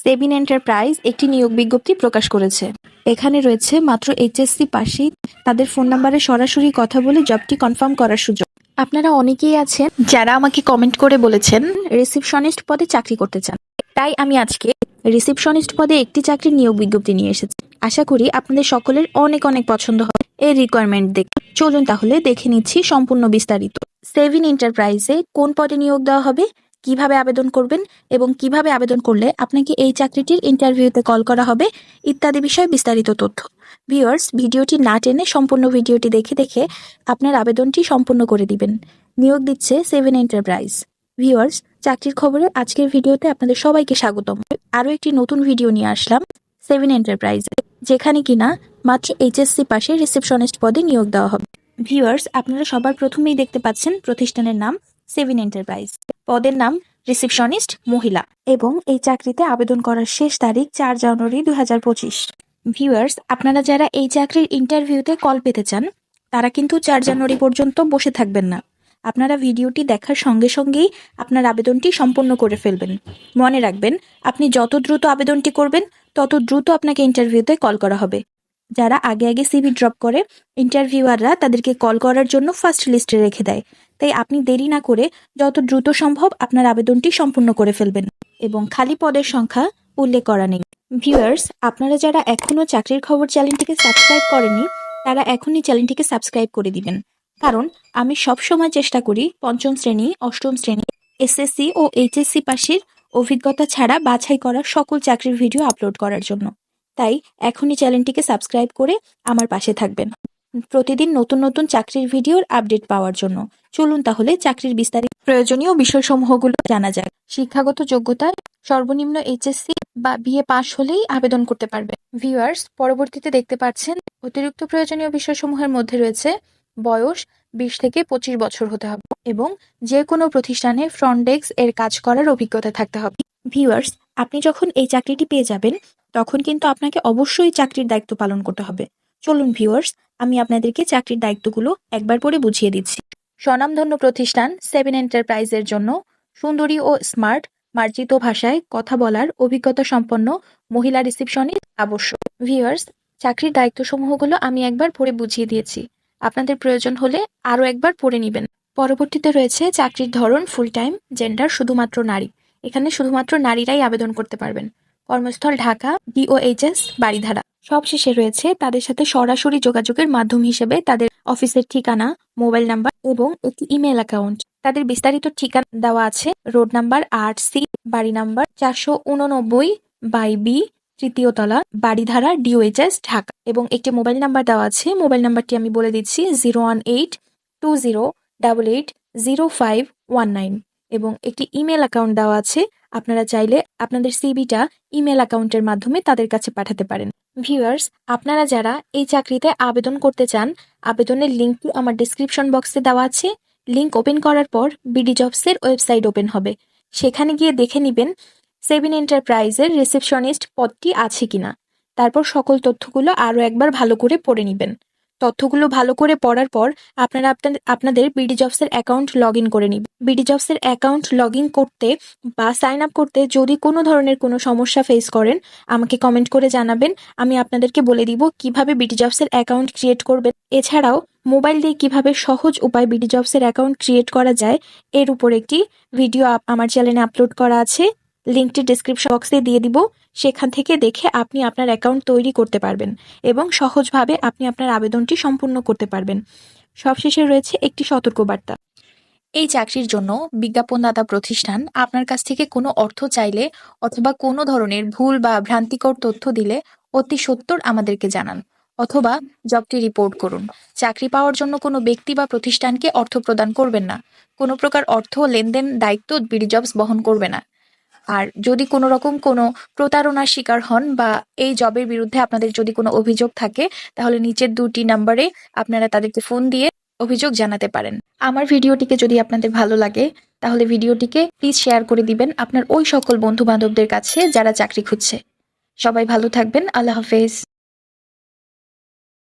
Sebin enterprise একটি নিয়োগ বিজ্ঞপ্তি প্রকাশ করেছে। এখানে রয়েছে মাত্র এইচএসসি পাশেই তাদের ফোন নাম্বারে সরাসরি কথা বলে জবটি কনফার্ম করার সুযোগ। আপনারা অনেকেই আছেন যারা আমাকে কমেন্ট করে বলেছেন রিসিপশনিস্ট পদে চাকরি করতে চান। তাই আমি আজকে রিসিপশনিস্ট পদে একটি চাকরির নিয়োগ বিজ্ঞপ্তি নিয়ে এসেছি। আশা করি আপনাদের সকলের অনেক অনেক পছন্দ হবে। এই রিকোয়ারমেন্ট দেখে চলুন তাহলে দেখে নিচ্ছি সম্পূর্ণ বিস্তারিত। সেভিন এন্টারপ্রাইজে কোন পদে নিয়োগ দেওয়া হবে? কীভাবে আবেদন করবেন এবং কীভাবে আবেদন করলে আপনাকে এই চাকরিটির ইন্টারভিউতে কল করা হবে, ইত্যাদি বিষয়ে বিস্তারিত তথ্য। ভিউয়ার্স, ভিডিওটি না টেনে সম্পূর্ণ ভিডিওটি দেখে দেখে আপনার আবেদনটি সম্পূর্ণ করে দিবেন। নিয়োগ দিচ্ছে সেভেন এন্টারপ্রাইজ ভিউয়ার্স, চাকরির খবরে আজকের ভিডিওতে আপনাদের সবাইকে স্বাগতম। আরও একটি নতুন ভিডিও নিয়ে আসলাম সেভেন এন্টারপ্রাইজ যেখানে কিনা মাত্র এইচএসসি পাশে রিসেপশনিস্ট পদে নিয়োগ দেওয়া হবে। ভিউয়ার্স, আপনারা সবার প্রথমেই দেখতে পাচ্ছেন প্রতিষ্ঠানের নাম সেভেন এন্টারপ্রাইজ পদের নাম রিসেপশনিস্ট, মহিলা এবং এই চাকরিতে আবেদন করার শেষ তারিখ চার জানুয়ারি দুই হাজার পঁচিশ। ভিউয়ার্স, আপনারা যারা এই চাকরির ইন্টারভিউতে কল পেতে চান, তারা কিন্তু চার জানুয়ারি পর্যন্ত বসে থাকবেন না। আপনারা ভিডিওটি দেখার সঙ্গে সঙ্গেই আপনার আবেদনটি সম্পূর্ণ করে ফেলবেন। মনে রাখবেন, আপনি যত দ্রুত আবেদনটি করবেন, তত দ্রুত আপনাকে ইন্টারভিউতে কল করা হবে। যারা আগে আগে সিভি ড্রপ করে ইন্টারভিউয়াররা তাদেরকে কল করার জন্য ফার্স্ট লিস্টে রেখে দেয়। তাই আপনি দেরি না করে যত দ্রুত সম্ভব আপনার আবেদনটি সম্পূর্ণ করে ফেলবেন এবং খালি পদের সংখ্যা উল্লেখ করা নেই। ভিউয়ার্স আপনারা যারা এখনও চাকরির খবর চ্যানেলটিকে সাবস্ক্রাইব করেনি তারা এখনই চ্যানেলটিকে সাবস্ক্রাইব করে দিবেন। কারণ আমি সব সময় চেষ্টা করি পঞ্চম শ্রেণি, অষ্টম শ্রেণি এসএসসি ও এইচএসসি পাশের অভিজ্ঞতা ছাড়া বাছাই করা সকল চাকরির ভিডিও আপলোড করার জন্য। তাই এখনই চ্যানেলটিকে সাবস্ক্রাইব করে আমার পাশে থাকবেন। প্রতিদিন নতুন নতুন চাকরির ভিডিওর আপডেট পাওয়ার জন্য চলুন তাহলে চাকরির বিস্তারিত প্রয়োজনীয় বিষয়সমূহগুলো জানা যাক। শিক্ষাগত যোগ্যতা সর্বনিম্ন এইচএসসি বা বিএ পাশ হলেই আবেদন করতে পারবে ভিউয়ার্স, পরবর্তীতে দেখতে পাচ্ছেন অতিরিক্ত প্রয়োজনীয় বিষয়সমূহের মধ্যে রয়েছে বয়স বিশ থেকে পঁচিশ বছর হতে হবে এবং যে কোনো প্রতিষ্ঠানে ফ্রন্ট ডেস্ক এর কাজ করার অভিজ্ঞতা থাকতে হবে। ভিউয়ার্স, আপনি যখন এই চাকরিটি পেয়ে যাবেন তখন কিন্তু আপনাকে অবশ্যই চাকরির দায়িত্ব পালন করতে হবে। চলুন ভিউয়ার্স আমি আপনাদেরকে চাকরির দায়িত্বগুলো একবার পরে বুঝিয়ে দিচ্ছি। স্বনামধন্য প্রতিষ্ঠান সেভেন এন্টারপ্রাইজের জন্য সুন্দরী ও স্মার্ট, মার্জিত ভাষায় কথা বলার অভিজ্ঞতা সম্পন্ন মহিলা রিসিপশনিস্ট আবশ্যক। ভিউয়ার্স চাকরির দায়িত্বসমূহগুলো আমি একবার পরে বুঝিয়ে দিয়েছি। আপনাদের প্রয়োজন হলে আরও একবার পড়ে নেবেন। পরবর্তীতে রয়েছে চাকরির ধরন ফুল টাইম জেন্ডার শুধুমাত্র নারী। এখানে শুধুমাত্র নারীরাই আবেদন করতে পারবেন। কর্মস্থল ঢাকা ডিওএইচএস বাড়িধারা সবশেষে রয়েছে তাদের সাথে সরাসরি যোগাযোগের মাধ্যম হিসেবে তাদের অফিসের ঠিকানা, মোবাইল নাম্বার এবং একটি ইমেল অ্যাকাউন্ট। তাদের বিস্তারিত ঠিকানা দেওয়া আছে রোড নাম্বার আট সি বাড়ি নাম্বার চারশো উননব্বই বাই বি, তৃতীয় তলা বাড়িধারা ডিওএইচএস ঢাকা। এবং একটি মোবাইল নাম্বার দেওয়া আছে। মোবাইল নাম্বারটি আমি বলে দিচ্ছি zero one eight two zero double eight zero five one nine. এবং একটি ইমেল অ্যাকাউন্ট দেওয়া আছে। আপনারা চাইলে আপনাদের সিবিটা ইমেল অ্যাকাউন্টের মাধ্যমে তাদের কাছে পাঠাতে পারেন। ভিউয়ার্স আপনারা যারা এই চাকরিতে আবেদন করতে চান, আবেদনের লিঙ্কটি আমার ডিসক্রিপশন বক্সে দেওয়া আছে। লিঙ্ক ওপেন করার পর বিডি জবসের ওয়েবসাইট ওপেন হবে। সেখানে গিয়ে দেখে নেবেন সেভেন এন্টারপ্রাইজের রিসেপশনিস্ট পদটি আছে কিনা। তারপর সকল তথ্যগুলো আরও একবার ভালো করে পড়ে নেবেন। তথ্যগুলো ভালো করে পড়ার পর আপনারা আপনাদের বিডি জবসের অ্যাকাউন্ট লগ ইন করে নিন। বিডি জবসের অ্যাকাউন্ট লগ ইন করতে বা সাইন আপ করতে যদি কোনো ধরনের কোনো সমস্যা ফেস করেন, আমাকে কমেন্ট করে জানাবেন। আমি আপনাদেরকে বলে দিব কীভাবে বিডি জবসের অ্যাকাউন্ট ক্রিয়েট করবেন। এছাড়াও মোবাইল দিয়ে কীভাবে সহজ উপায় বিডি জবসের অ্যাকাউন্ট ক্রিয়েট করা যায়, এর উপর একটি ভিডিও আমার চ্যানেলে আপলোড করা আছে। লিঙ্কটি ডিসক্রিপশন বক্সে দিয়ে দিব। সেখান থেকে দেখে আপনি আপনার অ্যাকাউন্ট তৈরি করতে পারবেন এবং সহজভাবে আপনি আপনার আবেদনটি সম্পূর্ণ করতে পারবেন। সবশেষে রয়েছে একটি সতর্কবার্তা। এই চাকরির জন্য বিজ্ঞাপনদাতা প্রতিষ্ঠান আপনার কাছ থেকে কোনো অর্থ চাইলে অথবা কোনো ধরনের ভুল বা ভ্রান্তিকর তথ্য দিলে অতি সত্বর আমাদেরকে জানান অথবা জবটি রিপোর্ট করুন। চাকরি পাওয়ার জন্য কোনো ব্যক্তি বা প্রতিষ্ঠানকে অর্থ প্রদান করবেন না। কোনো প্রকার অর্থ, লেনদেন, দায়িত্ব, বিডি জবস বহন করবে না। আর যদি কোনো রকম কোনো প্রতারণার শিকার হন বা এই জবের বিরুদ্ধে আপনাদের যদি কোনো অভিযোগ থাকে, তাহলে নিচের দুটি নাম্বারে আপনারা তাদেরকে ফোন দিয়ে অভিযোগ জানাতে পারেন। আমার ভিডিওটিকে যদি আপনাদের ভালো লাগে, তাহলে ভিডিওটিকে প্লিজ শেয়ার করে দিবেন আপনার ওই সকল বন্ধু বান্ধবদের কাছে যারা চাকরি খুঁজছে। সবাই ভালো থাকবেন, আল্লাহ হাফেজ।